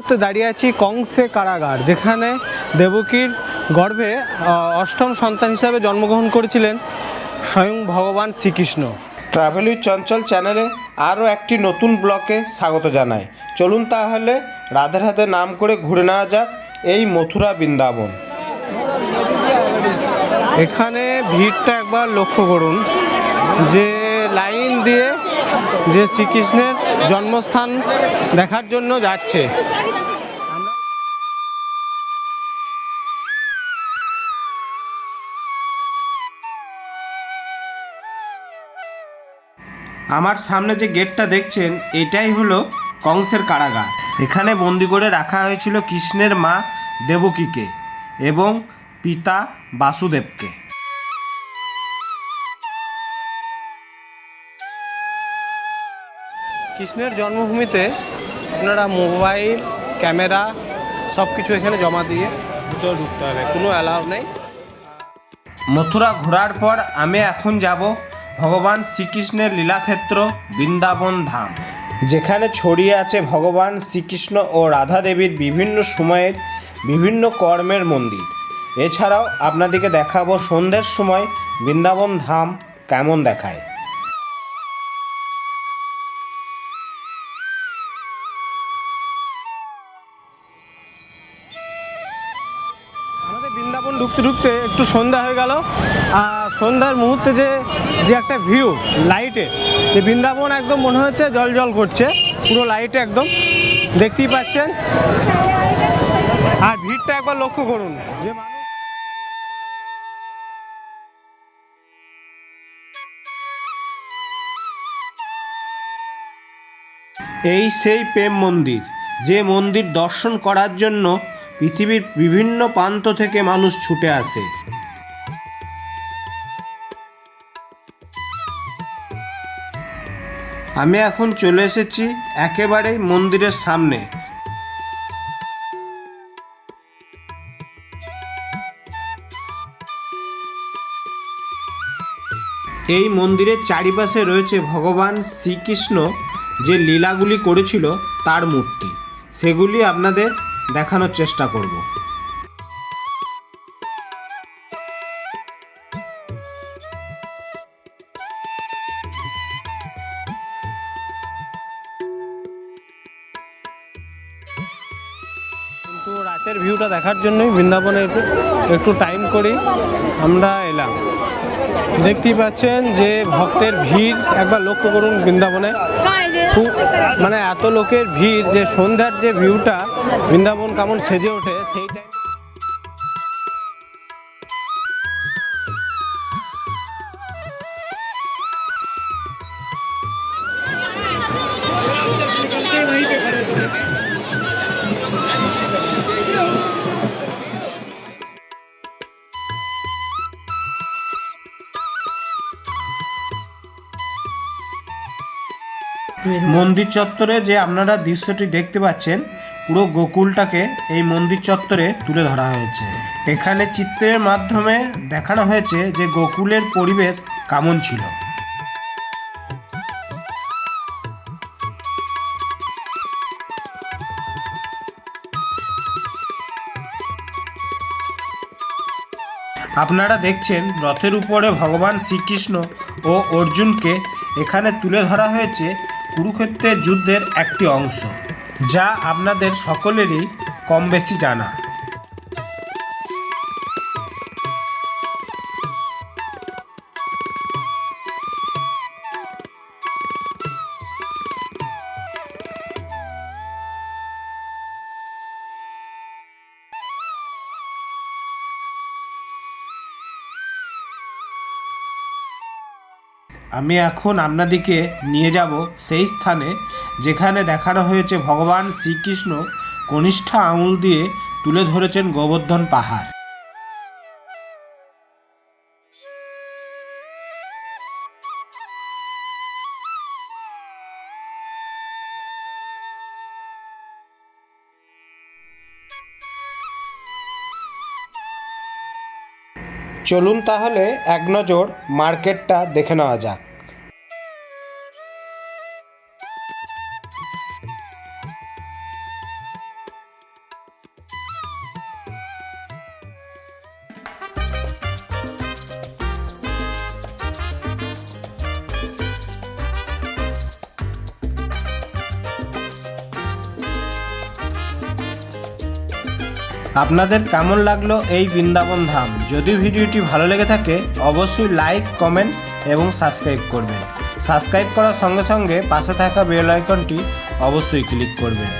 মুহূর্তে দাঁড়িয়ে আছি কংসে কারাগার যেখানে দেবকীর গর্ভে অষ্টম সন্তান হিসাবে জন্মগ্রহণ করেছিলেন স্বয়ং ভগবান শ্রীকৃষ্ণ। ট্রাভেল উইথ চঞ্চল চ্যানেলে আরও একটি নতুন ব্লকে স্বাগত জানাই। চলুন তাহলে রাধের হাতে নাম করে ঘুরে নেওয়া যাক এই মথুরা বৃন্দাবন। এখানে ভিড়টা একবার লক্ষ্য করুন যে লাইন দিয়ে যে শ্রীকৃষ্ণের জন্মস্থান দেখার জন্য যাচ্ছে। আমার সামনে যে গেটটা দেখছেন এটাই হলো কংসের কারাগার। এখানে বন্দি করে রাখা হয়েছিল কৃষ্ণের মা দেবকীকে এবং পিতা বাসুদেবকে। কৃষ্ণের জন্মভূমিতে আপনারা মোবাইল ক্যামেরা সব কিছু এখানে জমা দিয়ে ভিতরে ঢুকতে হবে কোনো অ্যালাউ নেই। মথুরা ঘোরার পর আমি এখন যাব ভগবান শ্রীকৃষ্ণের লীলাক্ষেত্র বৃন্দাবন ধাম। যেখানে ছড়িয়ে আছে ভগবান শ্রীকৃষ্ণ ও রাধা দেবীর বিভিন্ন সময়ের বিভিন্ন কর্মের মন্দির। এছাড়াও আপনাদেরকে দেখাবো সন্ধ্যের সময় বৃন্দাবন ধাম কেমন দেখায়। আমাদের বৃন্দাবন ঢুকতে ঢুকতে একটু সন্ধ্যা হয়ে গেল। আর সন্ধ্যার মুহূর্তে যে যে একটা ভিউ লাইটে যে বৃন্দাবন একদম মনে হচ্ছে জল জল করছে, পুরো লাইটে একদম। দেখতেই পাচ্ছেন? আর ভিড়টা একবার লক্ষ্য করুন। যে এই সেই প্রেম মন্দির, যে মন্দির দর্শন করার জন্য পৃথিবীর বিভিন্ন প্রান্ত থেকে মানুষ ছুটে আসে। আমি এখন চলে এসেছি একেবারে মন্দিরের সামনে। এই মন্দিরের চারিপাশে রয়েছে ভগবান শ্রীকৃষ্ণ যে লীলাগুলি করেছিল তার মূর্তি। সেগুলি আপনাদের দেখানোর চেষ্টা করব। কিন্তু রাতের ভিউটা দেখার জন্যই বৃন্দাবনে একটু একটু টাইম করি। আমরা এলাম। দেখতেই পাচ্ছেন যে ভক্তের ভিড়, একবার লক্ষ্য করুন বৃন্দাবনে। মানে এত লোকের ভিড় যে সন্ধ্যার যে ভিউটা বৃন্দাবন কেমন সেজে ওঠে, সেই টাইম মন্দির চত্বরে যে আপনারা দৃশ্যটি দেখতে পাচ্ছেন, পুরো গোকুলটাকে এই মন্দির চত্বরে তুলে ধরা হয়েছে। এখানে চিত্রের মাধ্যমে দেখানো হয়েছে যে গোকুলের পরিবেশ কেমন ছিল। আপনারা দেখছেন, রথের উপরে ভগবান শ্রীকৃষ্ণ ও অর্জুনকে এখানে তুলে ধরা হয়েছে কুরুক্ষেত্রের যুদ্ধের একটি অংশ যা আপনাদের সকলেরই কম বেশি জানা। আমি এখন আপনাদিকে নিয়ে যাব সেই স্থানে যেখানে দেখানো হয়েছে ভগবান শ্রীকৃষ্ণ কনিষ্ঠা আঙুল দিয়ে তুলে ধরেছেন গোবর্ধন পাহাড়। চলুন তাহলে এক নজর মার্কেটটা দেখে নেওয়া যাক। আপনাদের কেমন লাগল এই বৃন্দাবন ধাম? যদি ভিডিওটি ভালো লেগে থাকে, অবশ্যই লাইক, কমেন্ট এবং সাবস্ক্রাইব করবেন। সাবস্ক্রাইব করার সঙ্গে সঙ্গে পাশে থাকা বেল আইকনটি অবশ্যই ক্লিক করবেন।